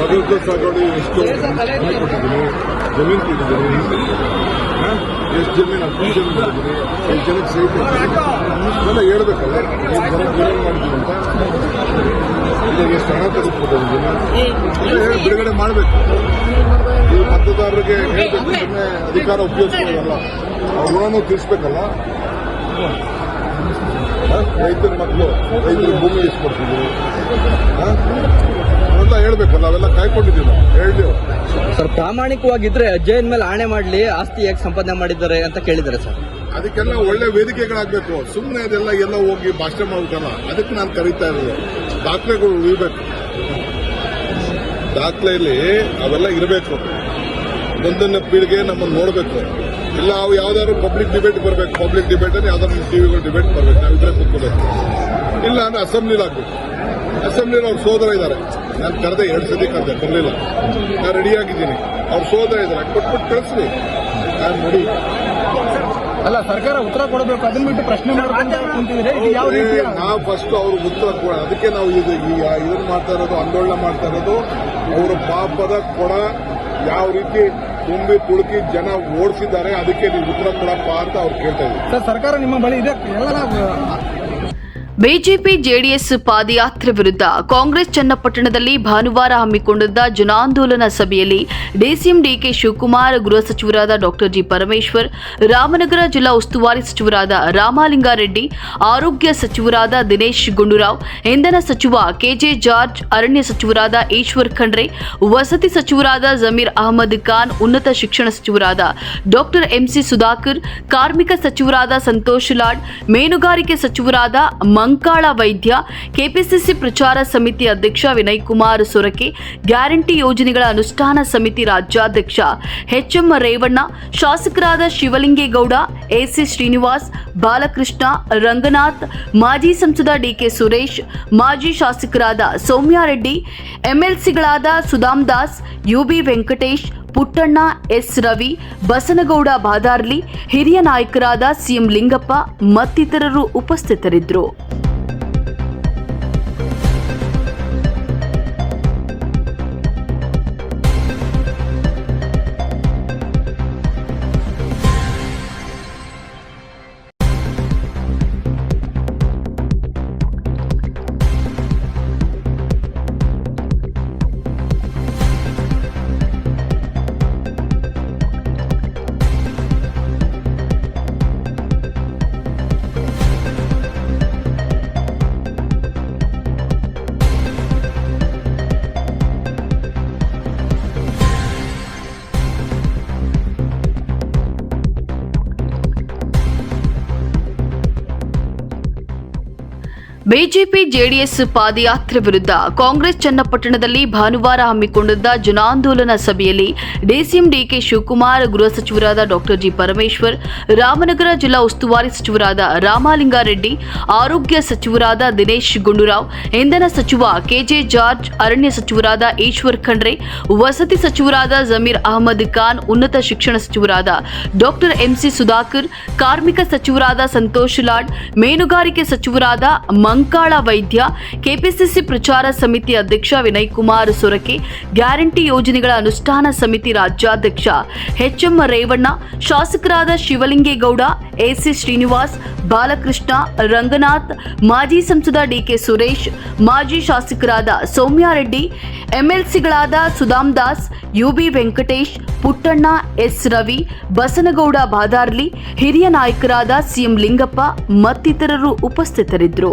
ನಗರದ ಸಾಗುವಳಿ ಎಷ್ಟು ಹಣ ಕೊಟ್ಟಿದ್ದೀನಿ ಜಮೀನು ಕೊಟ್ಟಿದ್ದೀನಿ? ಎಷ್ಟು ಜಮೀನು ಅಕ್ವಿಷನ್ ಮಾಡಿದ್ದೀನಿ ಎಷ್ಟು ಜನಕ್ಕೆ ಸೈಟ್ ಇವೆಲ್ಲ ಹೇಳ್ಬೇಕಲ್ಲ ಏನೇನು ಮಾಡಿದ್ದೀನಿ ಅಂತ ಇಲ್ಲ ಎಷ್ಟು ಹಣ ತೆಗೆದುಕೊಟ್ಟಿದ್ದೀನಿ ಹೇಳಿ ಬಿಡುಗಡೆ ಮಾಡಬೇಕು ಈ ಮತದಾರರಿಗೆ ಹೇಳ್ಬೇಕು ಸುಮ್ಮನೆ ಅಧಿಕಾರ ಉಪಯೋಗಿಸ್ಕೊಳ್ಳಲ್ಲ ಅವ್ರ ತಿಳಿಸ್ಬೇಕಲ್ಲ? ರೈತರ ಮಕ್ಕಳು ರೈತರ ಭೂಮಿ ಇಸ್ಕೊಡ್ತಿದ್ರು ಹೇಳ್ಬೇಕಲ್ಲ ಅವೆಲ್ಲ ಕಾಯ್ಕೊಂಡಿದ್ದೀವಿ ನಾವು. ಹೇಳಿ. ಸರ್ ಪ್ರಾಮಾಣಿಕವಾಗಿದ್ರೆ ಅಜ್ಜಯನ್ ಮೇಲೆ ಆಣೆ ಮಾಡ್ಲಿ ಆಸ್ತಿ ಹೇಗೆ ಸಂಪಾದನೆ ಮಾಡಿದ್ದಾರೆ ಅಂತ ಕೇಳಿದ್ದಾರೆ ಸರ್. ಅದಕ್ಕೆಲ್ಲ ಒಳ್ಳೆ ವೇದಿಕೆಗಳಾಗಬೇಕು. ಸುಮ್ಮನೆ ಅದೆಲ್ಲ ಎಲ್ಲ ಹೋಗಿ ಭಾಷಣ ಮಾಡ್ಬೇಕಲ್ಲ ಅದಕ್ಕೆ ನಾನು ಕರೀತಾ ಇರೋದು. ದಾಖಲೆಗಳು ಇರಬೇಕು ದಾಖಲೆಯಲ್ಲಿ ಅವೆಲ್ಲ ಇರಬೇಕು. ಮುಂದಿನ ಪೀಳಿಗೆ ನಮ್ಮನ್ನು ನೋಡಬೇಕು. ಇಲ್ಲ ಅವು ಯಾವ್ದಾದ್ರು ಪಬ್ಲಿಕ್ ಡಿಬೇಟ್ ಬರಬೇಕು. ಪಬ್ಲಿಕ್ ಡಿಬೇಟಲ್ಲಿ ಯಾವ್ದಾದ್ರು ಟಿವಿಗಳು ಡಿಬೇಟ್ ಬರಬೇಕು. ನಾವು ಇದ್ರೆ ಕೂತ್ಕೋಬೇಕು. ಇಲ್ಲ ಅಂದ್ರೆ ಅಸೆಂಬ್ಲಿಲಿ ಆಗ್ಬೇಕು. ಅಸೆಂಬ್ಲಿಲಿ ಅವ್ರ ಸೋದರ ಇದ್ದಾರೆ. ನಾನು ಕರೆದೆ ಎರಡು ಸತಿ ಕರೆದೆ ಬರಲಿಲ್ಲ. ನಾನು ರೆಡಿ ಆಗಿದ್ದೀನಿ. ಅವ್ರ ಸೋದರ ಇದ್ದಾರೆ. ಕೊಟ್ಬಿಟ್ಟು ಕಳಿಸ್ರಿ. ನಾನು ನೋಡಿ ಅಲ್ಲ ಸರ್ಕಾರ ಉತ್ತರ ಕೊಡಬೇಕು. ಅದನ್ನ ಬಿಟ್ಟು ಪ್ರಶ್ನೆ ಮಾಡ್ಕೊಂತ ಇದು ಯಾವ ರೀತಿಯ ನಾವು ಫಸ್ಟ್ ಅವ್ರಿಗೆ ಉತ್ತರ ಕೊಡ ಅದಕ್ಕೆ ನಾವು ಇದು ಈ ಇದನ್ನ ಮಾಡ್ತಾ ಇರೋದು ಆಂದೋಲನ ಮಾಡ್ತಾ ಇರೋದು ಅವರು ಪಾಪದ ಕೊಡ ಯಾವ ರೀತಿ ತುಂಬಿ ತುಳುಕಿ ಜನ ಓಡಿಸಿದ್ದಾರೆ ಅದಕ್ಕೆ ನೀವು ಉತ್ತರ ಕೊಡಪ್ಪ ಅಂತ ಅವ್ರು ಕೇಳ್ತಾ ಇದ್ದೀವಿ. ಸರ್ ಸರ್ಕಾರ ನಿಮ್ಮ ಬಳಿ ಇದೆ. ಎಲ್ಲ ಬಿಜೆಪಿ ಜೆಡಿಎಸ್ ಪಾದಯಾತ್ರೆ ವಿರುದ್ಧ ಕಾಂಗ್ರೆಸ್ ಚನ್ನಪಟ್ಟಣದಲ್ಲಿ ಭಾನುವಾರ ಹಮ್ಮಿಕೊಂಡಿದ್ದ ಜನಾಂದೋಲನ ಸಭೆಯಲ್ಲಿ ಡಿಸಿಎಂ ಡಿಕೆ ಶಿವಕುಮಾರ್, ಗೃಹ ಸಚಿವರಾದ ಡಾಕ್ಟರ್ ಜಿ ಪರಮೇಶ್ವರ್, ರಾಮನಗರ ಜಿಲ್ಲಾ ಉಸ್ತುವಾರಿ ಸಚಿವರಾದ ರಾಮಲಿಂಗಾರೆಡ್ಡಿ, ಆರೋಗ್ಯ ಸಚಿವರಾದ ದಿನೇಶ್ ಗುಂಡೂರಾವ್, ಇಂಧನ ಸಚಿವ ಕೆಜೆ ಜಾರ್ಜ್, ಅರಣ್ಯ ಸಚಿವರಾದ ಈಶ್ವರ್ ಖಂಡ್ರೆ, ವಸತಿ ಸಚಿವರಾದ ಜಮೀರ್ ಅಹಮದ್ ಖಾನ್, ಉನ್ನತ ಶಿಕ್ಷಣ ಸಚಿವರಾದ ಡಾಕ್ಟರ್ ಎಂಸಿ ಸುಧಾಕರ್, ಕಾರ್ಮಿಕ ಸಚಿವರಾದ ಸಂತೋಷ್ ಲಾಡ್, ಮೀನುಗಾರಿಕೆ ಸಚಿವರಾದ ಮಂಕಾಳ ವೈದ್ಯ, ಕೆಪಿಸಿಸಿ ಪ್ರಚಾರ ಸಮಿತಿ ಅಧ್ಯಕ್ಷ ವಿನಯ್ ಕುಮಾರ್ ಸೊರಕೆ, ಗ್ಯಾರಂಟಿ ಯೋಜನೆಗಳ ಅನುಷ್ಠಾನ ಸಮಿತಿ ರಾಜ್ಯಾಧ್ಯಕ್ಷ ಎಚ್ಎಂ ರೇವಣ್ಣ, ಶಾಸಕರಾದ ಶಿವಲಿಂಗೇಗೌಡ, ಎಸಿ ಶ್ರೀನಿವಾಸ್, ಬಾಲಕೃಷ್ಣ, ರಂಗನಾಥ್, ಮಾಜಿ ಸಂಸದ ಡಿಕೆ ಸುರೇಶ್, ಮಾಜಿ ಶಾಸಕರಾದ Sowmya Reddy ಎಂಎಲ್ಸಿಗಳಾದ Sudham Das, U B Venkatesh, Puttanna S Ravi, Basanagouda Badarli, ಹಿರಿಯ ನಾಯಕರಾದ ಸಿಎಂ ಲಿಂಗಪ್ಪ ಮತ್ತಿತರರು ಉಪಸ್ಥಿತರಿದ್ದರು. ಬಿಜೆಪಿ ಜೆಡಿಎಸ್ ಪಾದಯಾತ್ರೆ ವಿರುದ್ಧ ಕಾಂಗ್ರೆಸ್ ಚನ್ನಪಟ್ಟಣದಲ್ಲಿ ಭಾನುವಾರ ಹಮ್ಮಿಕೊಂಡಿದ್ದ ಜನಾಂದೋಲನ ಸಭೆಯಲ್ಲಿ ಡಿಸಿಎಂ ಡಿಕೆ ಶಿವಕುಮಾರ್, ಗೃಹ ಸಚಿವರಾದ ಡಾಕ್ಟರ್ ಜಿ ಪರಮೇಶ್ವರ್, ರಾಮನಗರ ಜಿಲ್ಲಾ ಉಸ್ತುವಾರಿ ಸಚಿವರಾದ ರಾಮಲಿಂಗಾರೆಡ್ಡಿ, ಆರೋಗ್ಯ ಸಚಿವರಾದ ದಿನೇಶ್ ಗುಂಡೂರಾವ್, ಇಂಧನ ಸಚಿವ ಕೆಜೆ ಜಾರ್ಜ್, ಅರಣ್ಯ ಸಚಿವರಾದ ಈಶ್ವರ್ ಖಂಡ್ರೆ, ವಸತಿ ಸಚಿವರಾದ ಜಮೀರ್ ಅಹಮದ್ ಖಾನ್, ಉನ್ನತ ಶಿಕ್ಷಣ ಸಚಿವರಾದ ಡಾಕ್ಟರ್ ಎಂಸಿ ಸುಧಾಕರ್, ಕಾರ್ಮಿಕ ಸಚಿವರಾದ ಸಂತೋಷ್ ಲಾಡ್, ಮೀನುಗಾರಿಕೆ ಸಚಿವರಾದ ಮಂಕಾಳ ವೈದ್ಯ, ಕೆಪಿಸಿಸಿ ಪ್ರಚಾರ ಸಮಿತಿ ಅಧ್ಯಕ್ಷ ವಿನಯ್ ಕುಮಾರ್ ಸೊರಕೆ, ಗ್ಯಾರಂಟಿ ಯೋಜನೆಗಳ ಅನುಷ್ಠಾನ ಸಮಿತಿ ರಾಜ್ಯಾಧ್ಯಕ್ಷ ಎಚ್ಎಂ ರೇವಣ್ಣ ಶಾಸಕರಾದ ಶಿವಲಿಂಗೇಗೌಡ, ಎಸಿ ಶ್ರೀನಿವಾಸ್, ಬಾಲಕೃಷ್ಣ, ರಂಗನಾಥ್, ಮಾಜಿ ಸಂಸದ ಡಿಕೆ ಸುರೇಶ್, ಮಾಜಿ ಶಾಸಕರಾದ Sowmya Reddy, ಎಂಎಲ್ಸಿಗಳಾದ Sudham Das, U B Venkatesh, Puttanna S Ravi, Basanagouda Badarli, ಹಿರಿಯ ನಾಯಕರಾದ ಸಿಎಂ ಲಿಂಗಪ್ಪ ಮತ್ತಿತರರು ಉಪಸ್ಥಿತರಿದ್ದರು.